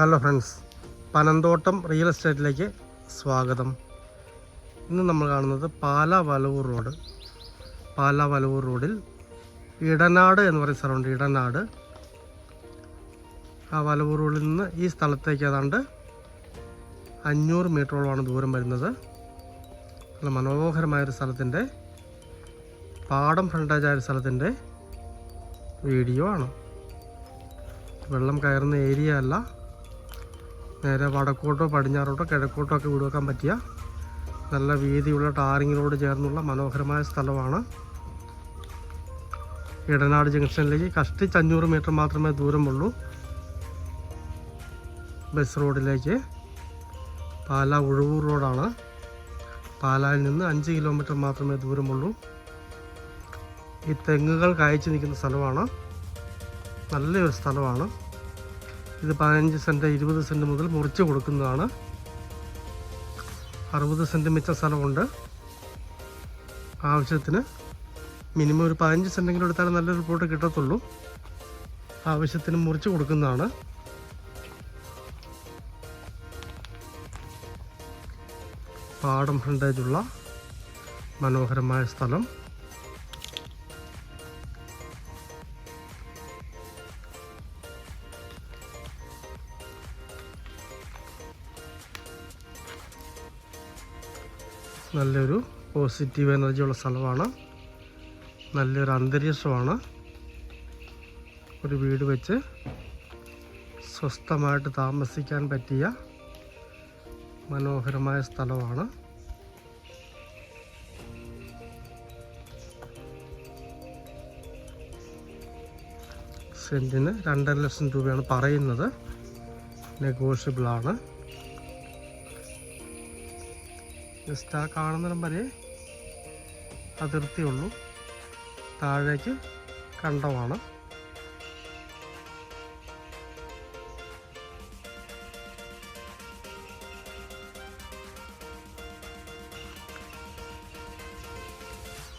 Hello friends Panamthottam real എസ്റ്റേറ്റിലേക്ക് സ്വാഗതം. ഇന്ന് നമ്മൾ കാണുന്നത് പാല വലവൂർ റോഡ്. പാല വലവൂർ റോഡിൽ ഇടനാട് എന്ന് പറയുന്ന സ്ഥലമുണ്ട് ഇടനാട്. ആ വലവൂർ റോഡിൽ നിന്ന് ഈ സ്ഥലത്തേക്ക് ഏതാണ്ട് അഞ്ഞൂറ് മീറ്ററോളമാണ് ദൂരം വരുന്നത്. നല്ല മനോഹരമായൊരു സ്ഥലത്തിന്റെ പാടം ഫ്രണ്ടേജായ ഒരു സ്ഥലത്തിന്റെ വീഡിയോ ആണ്. വെള്ളം കയറുന്ന ഏരിയ അല്ല നേരെ വടക്കോട്ടോ പടിഞ്ഞാറോട്ടോ കിഴക്കോട്ടോ ഒക്കെ വീടുവെക്കാൻ പറ്റിയ നല്ല വീതിയുള്ള ടാറിങ്ങിനോട് ചേർന്നുള്ള മനോഹരമായ സ്ഥലമാണ്. ഇടനാട് ജംഗ്ഷനിലേക്ക് കഷ്ടിച്ച് അഞ്ഞൂറ് മീറ്റർ മാത്രമേ ദൂരമുള്ളൂ ബസ് റോഡിലേക്ക്. പാല ഉഴവൂർ റോഡാണ്. പാലായിൽ നിന്ന് അഞ്ച് കിലോമീറ്റർ മാത്രമേ ദൂരമുള്ളൂ. ഈ തെങ്ങുകൾ കായ്ച്ചു നിൽക്കുന്ന സ്ഥലമാണ്. നല്ലൊരു സ്ഥലമാണ്. ഇത് പതിനഞ്ച് സെന്റ് ഇരുപത് സെന്റ് മുതൽ മുറിച്ച് കൊടുക്കുന്നതാണ്. അറുപത് സെന്റ് മിച്ച സ്ഥലമുണ്ട്. ആവശ്യത്തിന് മിനിമം ഒരു പതിനഞ്ച് സെന്റെങ്കിലും എടുത്താലേ നല്ലൊരു പ്ലോട്ട് കിട്ടത്തുള്ളൂ. ആവശ്യത്തിന് മുറിച്ച് കൊടുക്കുന്നതാണ്. പാടം ഫ്രണ്ടേജുള്ള മനോഹരമായ സ്ഥലം. നല്ലൊരു പോസിറ്റീവ് എനർജി ഉള്ള സ്ഥലമാണ്. നല്ലൊരു അന്തരീക്ഷമാണ്. ഒരു വീട് വെച്ച് സ്വസ്ഥമായിട്ട് താമസിക്കാൻ പറ്റിയ മനോഹരമായ സ്ഥലമാണ്. സെന്റിന് രണ്ടര ലക്ഷം രൂപയാണ് പറയുന്നത്. നെഗോഷ്യബിളാണ് ജസ്റ്റ് ആ കാണുന്നിടം വരെ അതിർത്തിയുള്ളൂ. താഴേക്ക് കണ്ടമാണ്.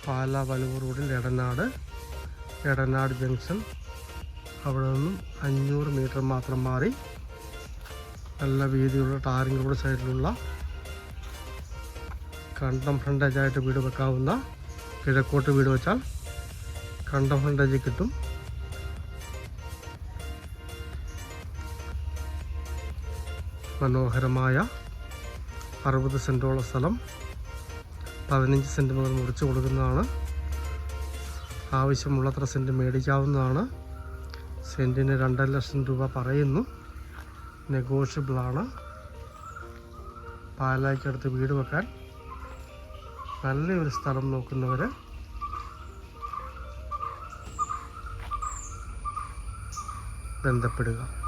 പാല വലവൂർ റോഡിൽ എടനാട് എടനാട് ജംഗ്ഷൻ. അവിടെ നിന്നും അഞ്ഞൂറ് മീറ്റർ മാത്രം മാറി നല്ല വീതിയുള്ള ടാറിംഗ് റോഡ് സൈഡിലുള്ള കണ്ടം ഫ്രണ്ടേജായിട്ട് വീട് വെക്കാവുന്ന കിഴക്കോട്ട് വീട് വെച്ചാൽ കണ്ടം ഫ്രണ്ടേജ് കിട്ടും. മനോഹരമായ അറുപത് സെന്റോളം സ്ഥലം പതിനഞ്ച് സെന്റ് മുതൽ മുറിച്ച് കൊടുക്കുന്നതാണ്. ആവശ്യമുള്ളത്ര സെന്റ് മേടിക്കാവുന്നതാണ്. സെന്റിന് രണ്ടര ലക്ഷം രൂപ പറയുന്നു. നെഗോഷ്യബിളാണ്. പാലായ്ക്കടുത്ത് വീട് വെക്കാൻ നല്ലൊരു സ്ഥലം നോക്കുന്നവർ ബന്ധപ്പെടുക.